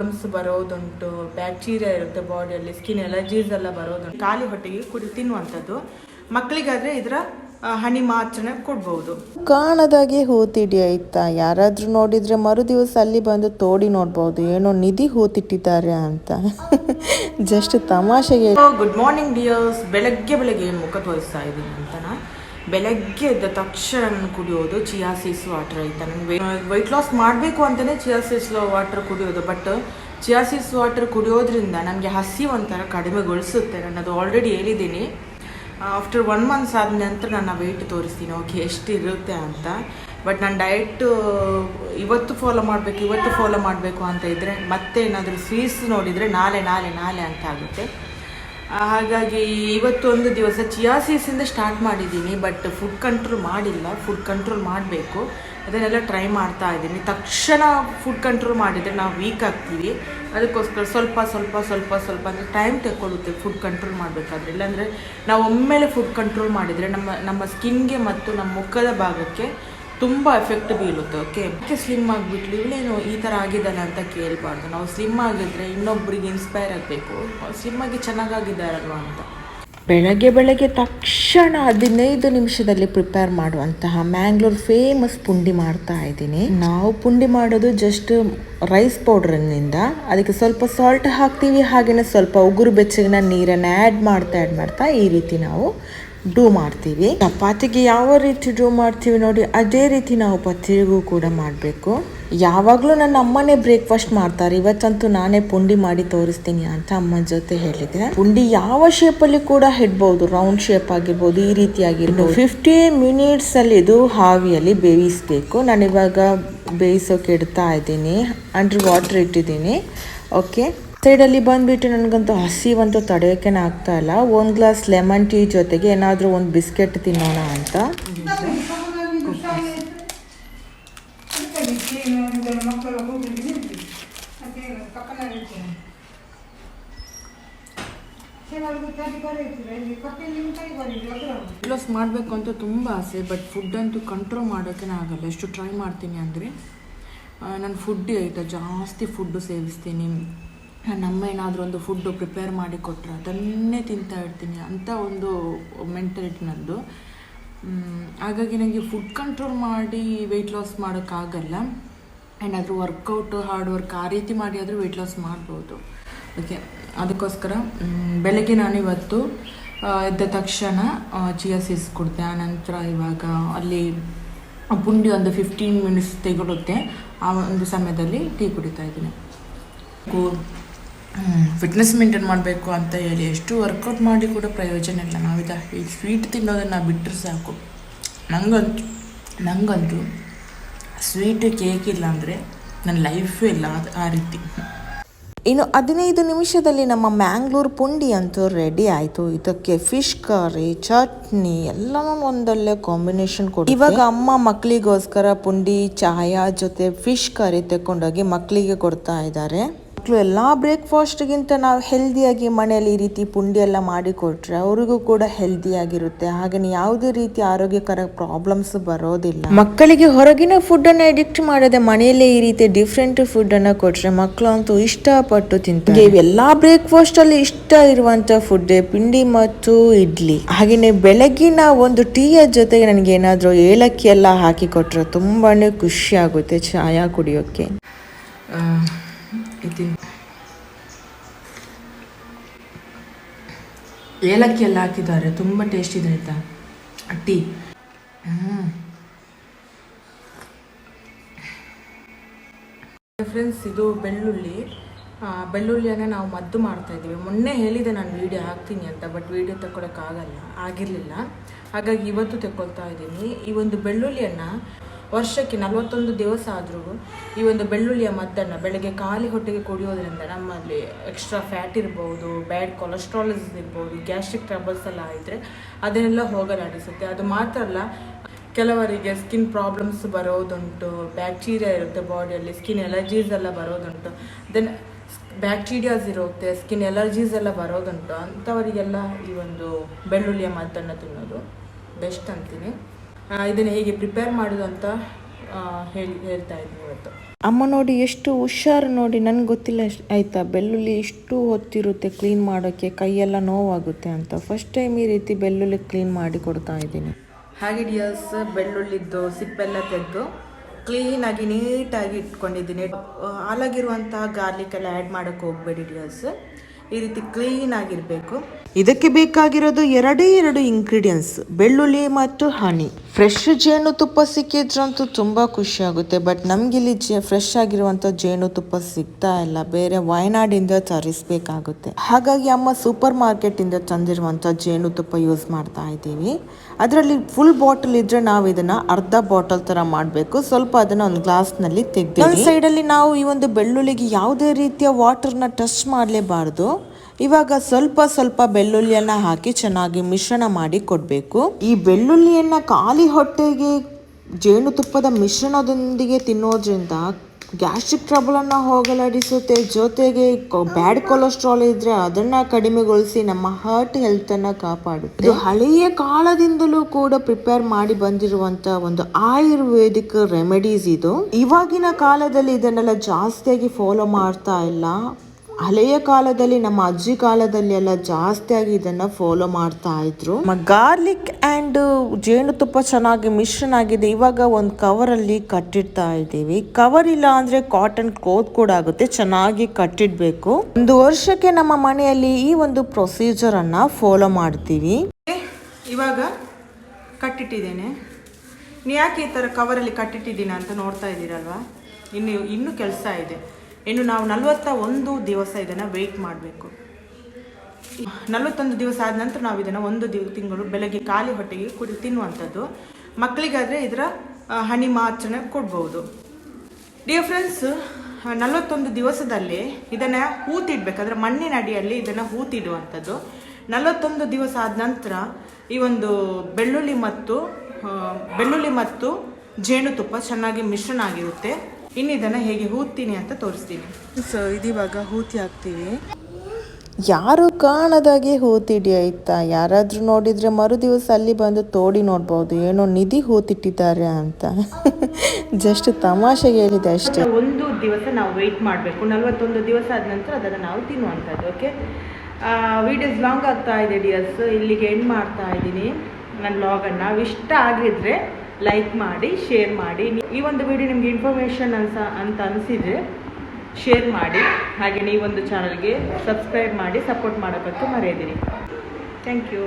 Problems ಬರೋದುಂಟು bacteria ಇರುತ್ತೆ ಬಾಡಿಯಲ್ಲಿ skin allergies ಎಲ್ಲ ಬರೋದುಂಟು. ಖಾಲಿ ಹೊಟ್ಟೆಗೆ ಕುಡಿ ತಿನ್ನುವಂಥದ್ದು. ಮಕ್ಕಳಿಗಾದ್ರೆ ಇದರ ಹನಿ ಮಾತ್ರನೇ ಕೊಡ್ಬೋದು. ಕಾಣದಾಗೆ ಹೂತಿಡಿ ಆಯ್ತಾ ಯಾರಾದ್ರೂ ನೋಡಿದ್ರೆ ಮರು ದಿವಸ ಅಲ್ಲಿ ಬಂದು ತೋಡಿ ನೋಡ್ಬೋದು. ಏನೋ ನಿಧಿ ಹೂತಿಟ್ಟಿದ್ದಾರೆ ಅಂತ. ಜಸ್ಟ್ ತಮಾಷೆಗೆ ಗುಡ್ ಮಾರ್ನಿಂಗ್ ಡಿಯರ್ಸ್ ಬೆಳಗ್ಗೆ ಬೆಳಗ್ಗೆ ಮುಖ ತೋರಿಸ್ತಾ ಇದ್ದೀನಿ. ಬೆಳಗ್ಗೆ ಎದ್ದ ತಕ್ಷಣ ನಾನು ಕುಡಿಯೋದು, ಚಿಯಾ ಸೀಸ್ ವಾಟರ್ ಆಯ್ತಾ? ನನಗೆ ವೆಯ್ಟ್ ಲಾಸ್ ಮಾಡಬೇಕು ಅಂತಲೇ ಚಿಯಾ ಸೀಸ್ ವಾಟರ್ ಕುಡಿಯೋದು ಬಟ್ ಚಿಯಾ ಸೀಸ್ ವಾಟರ್ ಕುಡಿಯೋದ್ರಿಂದ ನನಗೆ ಹಸಿ ಒಂಥರ ಕಡಿಮೆಗೊಳಿಸುತ್ತೆ. ನಾನು ಅದು ಆಲ್ರೆಡಿ ಹೇಳಿದ್ದೀನಿ ಆಫ್ಟರ್ ಒನ್ ಮಂತ್ಸ್ ಆದ ನಂತರ ನನ್ನ ವೆಯ್ಟ್ ತೋರಿಸ್ತೀನಿ. ಓಕೆ ಎಷ್ಟಿರುತ್ತೆ ಅಂತ. ಬಟ್ ನಾನು ಡಯಟ್ ಇವತ್ತು ಫಾಲೋ ಮಾಡಬೇಕು, ಇವತ್ತು ಫಾಲೋ ಮಾಡಬೇಕು ಅಂತ ಇದ್ದರೆ ಮತ್ತೆ ಏನಾದರೂ ಸ್ವೀಟ್ಸ್ ನೋಡಿದರೆ ನಾಳೆ ನಾಳೆ ನಾಳೆ ಅಂತ ಆಗುತ್ತೆ. ಹಾಗಾಗಿ ಇವತ್ತು ಒಂದು ದಿವಸ ಚಿಯಾ ಸೀಡ್ಸಿಂದ ಸ್ಟಾರ್ಟ್ ಮಾಡಿದ್ದೀನಿ ಬಟ್ ಫುಡ್ ಕಂಟ್ರೋಲ್ ಮಾಡಿಲ್ಲ. ಫುಡ್ ಕಂಟ್ರೋಲ್ ಮಾಡಬೇಕು. ಅದನ್ನೆಲ್ಲ ಟ್ರೈ ಮಾಡ್ತಾ ಇದ್ದೀನಿ. ತಕ್ಷಣ ಫುಡ್ ಕಂಟ್ರೋಲ್ ಮಾಡಿದರೆ ನಾವು ವೀಕ್ ಆಗ್ತೀವಿ. ಅದಕ್ಕೋಸ್ಕರ ಸ್ವಲ್ಪ ಸ್ವಲ್ಪ ಸ್ವಲ್ಪ ಸ್ವಲ್ಪ ಅಂದರೆ ಟೈಮ್ ತಗೊಳ್ಳುತ್ತೆ ಫುಡ್ ಕಂಟ್ರೋಲ್ ಮಾಡಬೇಕಾದ್ರೆ. ಇಲ್ಲಾಂದರೆ ನಾವು ಒಮ್ಮೆಲೆ ಫುಡ್ ಕಂಟ್ರೋಲ್ ಮಾಡಿದರೆ ನಮ್ಮ ನಮ್ಮ ಸ್ಕಿನ್ಗೆ ಮತ್ತು ನಮ್ಮ ಮುಖದ ಭಾಗಕ್ಕೆ ತುಂಬ ಎಫೆಕ್ಟ್ ಬೀಳುತ್ತೆ ಓಕೆ ಅದಕ್ಕೆ ಸ್ಲಿಮ್ ಆಗಿಬಿಟ್ಲು? ಇವಳೇನು ಈ ಥರ ಆಗಿದ್ದಾನೆ ಅಂತ ಕೇಳಬಾರ್ದು. ನಾವು ಸ್ಲಿಮ್ ಆಗಿದ್ರೆ ಇನ್ನೊಬ್ಬರಿಗೆ ಇನ್ಸ್ಪೈರ್ ಆಗಬೇಕು. ಸ್ಲಿಮ್ ಆಗಿ ಚೆನ್ನಾಗಾಗಿದ್ದಾರಲ್ವ ಅಂತ. ಬೆಳಗ್ಗೆ ಬೆಳಗ್ಗೆ ತಕ್ಷಣ ಹದಿನೈದು ನಿಮಿಷದಲ್ಲಿ ಪ್ರಿಪೇರ್ ಮಾಡುವಂತಹ ಮ್ಯಾಂಗ್ಳೂರ್ ಫೇಮಸ್ ಪುಂಡಿ ಮಾಡ್ತಾ ಇದ್ದೀನಿ. ನಾವು ಪುಂಡಿ ಮಾಡೋದು ಜಸ್ಟ್ ರೈಸ್ ಪೌಡ್ರನ್ನಿಂದ ಅದಕ್ಕೆ ಸ್ವಲ್ಪ ಸಾಲ್ಟ್ ಹಾಕ್ತೀವಿ ಹಾಗೆಯೇ ಸ್ವಲ್ಪ ಉಗುರು, ಬೆಚ್ಚಗಿನ ನೀರನ್ನು ಆ್ಯಡ್ ಮಾಡ್ತಾ ಆ್ಯಡ್ ಮಾಡ್ತಾ ಈ ರೀತಿ ನಾವು ಡೂ ಮಾಡ್ತೀವಿ. ಚಪಾತಿಗೆ ಯಾವ ರೀತಿ ಡೂ ಮಾಡ್ತೀವಿ ನೋಡಿ, ಅದೇ ರೀತಿ ನಾವು ಪತ್ತಿರಿಗೂ ಕೂಡ ಮಾಡಬೇಕು. ಯಾವಾಗಲೂ ನನ್ನ ಅಮ್ಮನೇ ಬ್ರೇಕ್ಫಾಸ್ಟ್ ಮಾಡ್ತಾರೆ. ಇವತ್ತಂತೂ ನಾನೇ ಪುಂಡಿ ಮಾಡಿ ತೋರಿಸ್ತೀನಿ ಅಂತ ಅಮ್ಮನ ಜೊತೆ ಹೇಳಿದೆ. ಪುಂಡಿ ಯಾವ ಶೇಪಲ್ಲಿ ಕೂಡ ಇಡ್ಬೋದು ರೌಂಡ್ ಶೇಪ್ ಆಗಿರ್ಬೋದು, ಈ ರೀತಿ ಆಗಿರ್ಬೋದು. ಫಿಫ್ಟಿ ಮಿನಿಟ್ಸ್ ಅಲ್ಲಿ ಇದು ಹಾವಿಯಲ್ಲಿ ಬೇಯಿಸ್ಬೇಕು. ನಾನು ಇವಾಗ ಬೇಯಿಸೋಕೆ ಇಡ್ತಾ ಇದ್ದೀನಿ. ಅಂಡ್ರ್ ವಾಟರ್ ಇಟ್ಟಿದ್ದೀನಿ. ಓಕೆ ಸೈಡಲ್ಲಿ ಬಂದುಬಿಟ್ಟು ನನಗಂತೂ ಹಸಿವಂತೂ ತಡೆಯೋಕೆ ಆಗ್ತಾ ಇಲ್ಲ. ಒಂದು ಗ್ಲಾಸ್ ಲೆಮನ್ ಟೀ ಜೊತೆಗೆ ಏನಾದರೂ ಒಂದು ಬಿಸ್ಕೆಟ್ ತಿನ್ನೋಣ ಅಂತ. ಲಾಸ್ ಮಾಡಬೇಕು ಅಂತ ತುಂಬ ಆಸೆ ಬಟ್ ಫುಡ್ ಅಂತೂ ಕಂಟ್ರೋಲ್ ಮಾಡೋಕ್ಕೇ ಆಗಲ್ಲ. ಎಷ್ಟು ಟ್ರೈ ಮಾಡ್ತೀನಿ ಅಂದರೆ ನಾನು ಫುಡ್ ಆಯಿತಾ ಜಾಸ್ತಿ ಫುಡ್ಡು ಸೇವಿಸ್ತೀನಿ. ನನ್ನ ಅಮ್ಮ ಏನಾದರೂ ಒಂದು ಫುಡ್ಡು ಪ್ರಿಪೇರ್ ಮಾಡಿ ಕೊಟ್ಟರೆ ಅದನ್ನೇ ತಿಂತಾ ಇರ್ತೀನಿ ಅಂತ ಒಂದು ಮೆಂಟಾಲಿಟಿ ನಂದು ಹಾಗಾಗಿ ನನಗೆ ಫುಡ್ ಕಂಟ್ರೋಲ್ ಮಾಡಿ ವೆಯ್ಟ್ ಲಾಸ್ ಮಾಡೋಕ್ಕಾಗಲ್ಲ. ಏನಾದರೂ ವರ್ಕೌಟ್ ಹಾರ್ಡ್ ವರ್ಕ್ ಆ ರೀತಿ ಮಾಡಿ ಆದರೂ ವೆಯ್ಟ್ ಲಾಸ್ ಮಾಡ್ಬೋದು. ಓಕೆ ಅದಕ್ಕೋಸ್ಕರ ಬೆಳಗ್ಗೆ ನಾನು ಇವತ್ತು ಆ, ಎದ್ದ ತಕ್ಷಣ ಚಿಯಾ ಸೀಡ್ಸ್ ಕೊಡ್ತೆ ಆನಂತರ ಇವಾಗ ಅಲ್ಲಿ ಪುಂಡಿ ಒಂದು ಫಿಫ್ಟೀನ್ ಮಿನಿಟ್ಸ್ ತೆಗೊಳುತ್ತೆ. ಆ ಒಂದು ಸಮಯದಲ್ಲಿ ಟೀ ಕುಡಿತಾ ಇದ್ದೀನಿ. ಫಿಟ್ನೆಸ್ ಮೇಂಟೈನ್ ಮಾಡಬೇಕು ಅಂತ ಹೇಳಿ ಎಷ್ಟು ವರ್ಕೌಟ್ ಮಾಡಿ ಕೂಡ ಪ್ರಯೋಜನ ಇಲ್ಲ. ನಾವಿದ ಈ ಸ್ವೀಟ್ ತಿನ್ನೋದನ್ನು ಬಿಟ್ಟರೆ ಸಾಕು. ನನಗಂತೂ ನನಗಂತೂ ಸ್ವೀಟ್ ಕೇಕ್ ಇಲ್ಲ ಅಂದರೆ ನನ್ನ ಲೈಫೇ ಇಲ್ಲ ಅದು ಆ ರೀತಿ. ಇನ್ನು ಹದಿನೈದು ನಿಮಿಷದಲ್ಲಿ ನಮ್ಮ ಮ್ಯಾಂಗ್ಳೂರು ಪುಂಡಿ ಅಂತೂ ರೆಡಿ ಆಯಿತು. ಇದಕ್ಕೆ ಫಿಶ್ ಕರಿ ಚಟ್ನಿ ಎಲ್ಲನೂ ಒಂದೊಳ್ಳೆ ಕಾಂಬಿನೇಷನ್ ಕೊಟ್ಟು ಇವಾಗ ಅಮ್ಮ ಮಕ್ಕಳಿಗೋಸ್ಕರ ಪುಂಡಿ, ಚಾಯ ಜೊತೆ ಫಿಶ್ ಕರಿ ತೆಕೊಂಡೋಗಿ ಮಕ್ಕಳಿಗೆ ಕೊಡ್ತಾ ಇದ್ದಾರೆ. ಮಕ್ಕಳು ಎಲ್ಲ ಬ್ರೇಕ್ಫಾಸ್ಟ್ಗಿಂತ ನಾವು ಹೆಲ್ದಿಯಾಗಿ ಮನೆಯಲ್ಲಿ ಈ ರೀತಿ ಪುಂಡಿ ಎಲ್ಲ ಮಾಡಿಕೊಟ್ರೆ ಅವರಿಗೂ ಕೂಡ ಹೆಲ್ದಿಯಾಗಿರುತ್ತೆ ಹಾಗೆ ಯಾವುದೇ ರೀತಿ ಆರೋಗ್ಯಕರ ಪ್ರಾಬ್ಲಮ್ಸ್ ಬರೋದಿಲ್ಲ. ಮಕ್ಕಳಿಗೆ ಹೊರಗಿನ ಫುಡ್ ಅನ್ನು ಎಡಿಕ್ಟ್ ಮಾಡದೆ ಮನೆಯಲ್ಲೇ ಈ ರೀತಿ ಡಿಫ್ರೆಂಟ್ ಫುಡ್ ಕೊಟ್ಟರೆ ಕೊಟ್ರೆ ಮಕ್ಕಳು ಅಂತೂ ಇಷ್ಟಪಟ್ಟು ತಿಂತಾರೆ. ಎಲ್ಲ ಬ್ರೇಕ್ಫಾಸ್ಟ್ ಅಲ್ಲಿ ಇಷ್ಟ ಇರುವಂಥ ಫುಡ್ ಪಿಂಡಿ ಮತ್ತು ಇಡ್ಲಿ. ಹಾಗೆಯೇ ಬೆಳಗಿನ ಒಂದು ಟೀಯ ಜೊತೆಗೆ ನನಗೆ ಏನಾದರೂ ಏಲಕ್ಕಿ ಎಲ್ಲ ಹಾಕಿ ಕೊಟ್ಟರೆ ತುಂಬಾ ಖುಷಿ ಆಗುತ್ತೆ ಚಾಯ ಕುಡಿಯೋಕೆ ಇದ್ದೀನಿ ಏಲಕ್ಕಿ ಎಲ್ಲ ಹಾಕಿದ್ದಾರೆ, ತುಂಬ ಟೇಸ್ಟ್ ಇದೆ ಆಯಿತಾ? ಟೀ. ಫ್ರೆಂಡ್ಸ್ ಇದು ಬೆಳ್ಳುಳ್ಳಿ. ಬೆಳ್ಳುಳ್ಳಿಯನ್ನು ನಾವು ಮದ್ದು ಮಾಡ್ತಾ ಇದ್ದೀವಿ. ಮೊನ್ನೆ ಹೇಳಿದೆ ನಾನು ವೀಡಿಯೋ ಹಾಕ್ತೀನಿ ಅಂತ ಬಟ್ ವೀಡಿಯೋ ತಗೊಳಕ್ಕಾಗಲ್ಲ ಆಗಿರಲಿಲ್ಲ. ಹಾಗಾಗಿ ಇವತ್ತು ತಗೊಳ್ತಾ ಇದ್ದೀನಿ. ಈ ಒಂದು ಬೆಳ್ಳುಳ್ಳಿಯನ್ನು ವರ್ಷಕ್ಕೆ ನಲವತ್ತೊಂದು ದಿವಸ ಆದರೂ ಈ ಒಂದು ಬೆಳ್ಳುಳ್ಳಿಯ ಮದ್ದನ್ನು ಬೆಳಗ್ಗೆ ಖಾಲಿ ಹೊಟ್ಟೆಗೆ ಕುಡಿಯೋದ್ರಿಂದ ನಮ್ಮಲ್ಲಿ ಎಕ್ಸ್ಟ್ರಾ ಫ್ಯಾಟ್ ಇರ್ಬೋದು ಬ್ಯಾಡ್ ಕೊಲೆಸ್ಟ್ರಾಲ್ಸ್ ಇರ್ಬೋದು ಗ್ಯಾಸ್ಟ್ರಿಕ್ ಟ್ರಬಲ್ಸ್ ಎಲ್ಲ ಇದ್ದರೆ ಅದನ್ನೆಲ್ಲ ಹೋಗಲಾಡಿಸುತ್ತೆ. ಅದು ಮಾತ್ರ ಅಲ್ಲ, ಕೆಲವರಿಗೆ ಸ್ಕಿನ್ ಪ್ರಾಬ್ಲಮ್ಸ್ ಬರೋದುಂಟು ಬ್ಯಾಕ್ಟೀರಿಯಾ ಇರುತ್ತೆ ಬಾಡಿಯಲ್ಲಿ ಸ್ಕಿನ್ ಎಲರ್ಜೀಸ್ ಎಲ್ಲ ಬರೋದುಂಟು. ದೆನ್ ಬ್ಯಾಕ್ಟೀರಿಯಾಸ್ ಇರುತ್ತೆ ಸ್ಕಿನ್ ಎಲರ್ಜೀಸ್ ಎಲ್ಲ ಬರೋದುಂಟು. ಅಂಥವರಿಗೆಲ್ಲ ಈ ಒಂದು ಬೆಳ್ಳುಳ್ಳಿಯ ಮದ್ದನ್ನು ತಿನ್ನೋದು ಬೆಸ್ಟ್ ಅಂತೀನಿ. ಇದನ್ನು ಹೇಗೆ ಪ್ರಿಪೇರ್ ಮಾಡೋದು ಅಂತ ಹೇಳಿ ಹೇಳ್ತಾ ಇದ್ದೀನಿ ಇವತ್ತು. ಅಮ್ಮ ನೋಡಿ ಎಷ್ಟು ಹುಷಾರು ನೋಡಿ ನನಗೆ ಗೊತ್ತಿಲ್ಲ ಆಯಿತಾ? ಬೆಳ್ಳುಳ್ಳಿ ಇಷ್ಟು ಹೊತ್ತಿರುತ್ತೆ ಕ್ಲೀನ್ ಮಾಡೋಕ್ಕೆ ಕೈಯೆಲ್ಲ ನೋವಾಗುತ್ತೆ ಅಂತ. ಫಸ್ಟ್ ಟೈಮ್ ಈ ರೀತಿ ಬೆಳ್ಳುಳ್ಳಿ ಕ್ಲೀನ್ ಮಾಡಿ ಕೊಡ್ತಾ ಇದ್ದೀನಿ. ಹಾಗೆ ಡಿಯರ್ಸ್ ಬೆಳ್ಳುಳ್ಳಿದ್ದು ಸಿಪ್ಪೆಲ್ಲ ತೆಗೆದು ಕ್ಲೀನಾಗಿ ನೀಟಾಗಿ ಇಟ್ಕೊಂಡಿದ್ದೀನಿ. ಆಲಾಗಿರುವಂತಹ ಹಾಲಾಗಿರುವಂತಹ ಗಾರ್ಲಿಕ್ ಎಲ್ಲ ಆ್ಯಡ್ ಮಾಡೋಕ್ಕೆ ಹೋಗಬೇಡಿ ಡಿಯರ್ಸ್ ಈ ರೀತಿ ಕ್ಲೀನ್ ಆಗಿರಬೇಕು. ಇದಕ್ಕೆ ಬೇಕಾಗಿರೋದು ಎರಡೇ ಎರಡು ಇಂಗ್ರೀಡಿಯೆಂಟ್ಸ್ ಬೆಳ್ಳುಳ್ಳಿ ಮತ್ತು ಹನಿ ಫ್ರೆಶ್ ಜೇನುತುಪ್ಪ ಸಿಕ್ಕಿದ್ರಂತೂ ತುಂಬ ಖುಷಿ ಆಗುತ್ತೆ. ಬಟ್ ನಮಗಿಲ್ಲಿ ಜೇ ಫ್ರೆಶ್ ಆಗಿರುವಂಥ ಜೇನುತುಪ್ಪ ಸಿಗ್ತಾ ಇಲ್ಲ. ಬೇರೆ ವಯನಾಡಿಂದ ತರಿಸಬೇಕಾಗುತ್ತೆ. ಹಾಗಾಗಿ ಅಮ್ಮ ಸೂಪರ್ ಮಾರ್ಕೆಟಿಂದ ತಂದಿರುವಂಥ ಜೇನುತುಪ್ಪ ಯೂಸ್ ಮಾಡ್ತಾ ಇದ್ದೀವಿ. ಅದರಲ್ಲಿ ಫುಲ್ ಬಾಟಲ್ ಇದ್ರೆ ನಾವು ಇದನ್ನ ಅರ್ಧ ಬಾಟಲ್ ತರ ಮಾಡಬೇಕು. ಸ್ವಲ್ಪ ಅದನ್ನ ಒಂದು ಗ್ಲಾಸ್ನಲ್ಲಿ ತೆಗೆದು ಸೈಡ್ ಅಲ್ಲಿ ನಾವು ಈ ಒಂದು ಬೆಳ್ಳುಳ್ಳಿಗೆ ಯಾವುದೇ ರೀತಿಯ ವಾಟರ್ನ ಟಚ್ ಮಾಡಲೇಬಾರದು. ಇವಾಗ ಸ್ವಲ್ಪ ಸ್ವಲ್ಪ ಬೆಳ್ಳುಳ್ಳಿಯನ್ನ ಹಾಕಿ ಚೆನ್ನಾಗಿ ಮಿಶ್ರಣ ಮಾಡಿ ಕೊಡಬೇಕು. ಈ ಬೆಳ್ಳುಳ್ಳಿಯನ್ನ ಖಾಲಿ ಹೊಟ್ಟೆಗೆ ಜೇನುತುಪ್ಪದ ಮಿಶ್ರಣದೊಂದಿಗೆ ತಿನ್ನೋದ್ರಿಂದ ಗ್ಯಾಸ್ಟ್ರಿಕ್ ಟ್ರಬಲನ್ನು ಹೋಗಲಾಡಿಸುತ್ತೆ. ಜೊತೆಗೆ ಬ್ಯಾಡ್ ಕೊಲೆಸ್ಟ್ರಾಲ್ ಇದ್ರೆ ಅದನ್ನ ಕಡಿಮೆಗೊಳಿಸಿ ನಮ್ಮ ಹಾರ್ಟ್ ಹೆಲ್ತ್ ಅನ್ನ ಕಾಪಾಡುತ್ತೆ. ಇದು ಹಳೆಯ ಕಾಲದಿಂದಲೂ ಕೂಡ ಪ್ರಿಪೇರ್ ಮಾಡಿ ಬಂದಿರುವಂತ ಒಂದು ಆಯುರ್ವೇದಿಕ್ ರೆಮಿಡೀಸ್ ಇದು. ಇವಾಗಿನ ಕಾಲದಲ್ಲಿ ಇದನ್ನೆಲ್ಲ ಜಾಸ್ತಿಯಾಗಿ ಫಾಲೋ ಮಾಡ್ತಾ ಇಲ್ಲ. ಹಳೆಯ ಕಾಲದಲ್ಲಿ ನಮ್ಮ ಅಜ್ಜಿ ಕಾಲದಲ್ಲಿ ಎಲ್ಲ ಜಾಸ್ತಿಯಾಗಿ ಇದನ್ನ ಫಾಲೋ ಮಾಡ್ತಾ ಇದ್ರು. ಗಾರ್ಲಿಕ್ ಅಂಡ್ ಜೇನುತುಪ್ಪ ಚೆನ್ನಾಗಿ ಮಿಶ್ರಣ ಆಗಿದೆ. ಇವಾಗ ಒಂದು ಕವರ್ ಅಲ್ಲಿ ಕಟ್ಟಿಡ್ತಾ ಇದ್ದೀವಿ. ಕವರ್ ಇಲ್ಲ ಅಂದ್ರೆ ಕಾಟನ್ ಕ್ಲೋತ್ ಕೂಡ ಆಗುತ್ತೆ. ಚೆನ್ನಾಗಿ ಕಟ್ಟಿಡ್ಬೇಕು. ಒಂದು ವರ್ಷಕ್ಕೆ ನಮ್ಮ ಮನೆಯಲ್ಲಿ ಈ ಒಂದು ಪ್ರೊಸೀಜರ್ ಅನ್ನ ಫಾಲೋ ಮಾಡ್ತೀವಿ. ಇವಾಗ ಕಟ್ಟಿಟ್ಟಿದ್ದೇನೆ. ನೀವು ಯಾಕೆ ಈ ಥರ ಕವರಲ್ಲಿ ಕಟ್ಟಿಟ್ಟಿದ್ದೀನಿ ಅಂತ ನೋಡ್ತಾ ಇದ್ದೀರಲ್ವಾ? ಇನ್ನು ಇನ್ನೂ ಕೆಲಸ ಇದೆ. ಇನ್ನು ನಾವು ನಲವತ್ತ ಒಂದು ದಿವಸ ಇದನ್ನು ವೆಯ್ಟ್ ಮಾಡಬೇಕು. ನಲವತ್ತೊಂದು ದಿವಸ ಆದ ನಂತರ ನಾವು ಇದನ್ನು ಒಂದು ದಿವ, ತಿಂಗಳು ಬೆಳಗ್ಗೆ ಖಾಲಿ ಹೊಟ್ಟೆಗೆ ಕುಡಿ, ತಿನ್ನುವಂಥದ್ದು. ಮಕ್ಕಳಿಗಾದರೆ ಇದರ ಹನಿ ಮಾತ್ರನ ಕೊಡ್ಬೋದು. ಡಿಯರ್ ಫ್ರೆಂಡ್ಸ್ ನಲವತ್ತೊಂದು ದಿವಸದಲ್ಲಿ ಇದನ್ನು ಹೂತಿಡ್ಬೇಕು. ಅದರ ಮಣ್ಣಿನ ಅಡಿಯಲ್ಲಿ ಇದನ್ನು ಹೂತಿಡುವಂಥದ್ದು. ನಲವತ್ತೊಂದು ದಿವಸ ಆದ ನಂತರ ಈ ಒಂದು ಬೆಳ್ಳುಳ್ಳಿ ಮತ್ತು ಬೆಳ್ಳುಳ್ಳಿ ಮತ್ತು ಜೇನುತುಪ್ಪ ಚೆನ್ನಾಗಿ ಮಿಶ್ರಣ ಆಗಿರುತ್ತೆ. ಇನ್ನು ಇದನ್ನು ಹೇಗೆ ಹೂತೀನಿ ಅಂತ ತೋರಿಸ್ತೀನಿ. ಸೊ ಇದಿವಾಗ ಹೂತಿ ಹಾಕ್ತೀವಿ. ಯಾರು ಕಾಣದಾಗೆ ಹೂತಿಡಿ ಆಯ್ತಾ ಯಾರಾದ್ರೂ ನೋಡಿದ್ರೆ ಮರು ದಿವಸ ಅಲ್ಲಿ ಬಂದು ತೋಡಿ ನೋಡ್ಬೋದು. ಏನೋ ನಿಧಿ ಹೂತಿಟ್ಟಿದ್ದಾರೆ ಅಂತ. ಜಸ್ಟ್ ತಮಾಷೆ ಹೇಳಿದೆ ಅಷ್ಟೇ. ಒಂದು ದಿವಸ ನಾವು ವೆಯ್ಟ್ ಮಾಡಬೇಕು. ನಲವತ್ತೊಂದು ದಿವಸ ಆದ ನಂತರ ಅದನ್ನು ನಾವು ತಿನ್ನುವಂಥದ್ದು ಓಕೆ ವಿಡಿಯೋಸ್ ಲಾಂಗ್ ಆಗ್ತಾ ಇದೆ ಡಿಯರ್ಸ್ ಇಲ್ಲಿಗೆ ಎಂಡ್ ಮಾಡ್ತಾ ಇದ್ದೀನಿ. ನನ್ನ ಲಾಗನ್ನು ಇಷ್ಟ ಆಗಿದ್ರೆ ಲೈಕ್ ಮಾಡಿ ಶೇರ್ ಮಾಡಿ. ಈ ಒಂದು ವಿಡಿಯೋ ನಿಮಗೆ ಇನ್ಫಾರ್ಮೇಷನ್ ಅನ್ಸ ಅಂತ ಅನಿಸಿದರೆ ಶೇರ್ ಮಾಡಿ. ಹಾಗೆ ಈ ಒಂದು ಚಾನಲ್ಗೆ ಸಬ್ಸ್ಕ್ರೈಬ್ ಮಾಡಿ ಸಪೋರ್ಟ್ ಮಾಡೋಕ್ಕಂತೂ ಮರೆಯದಿರಿ. Thank you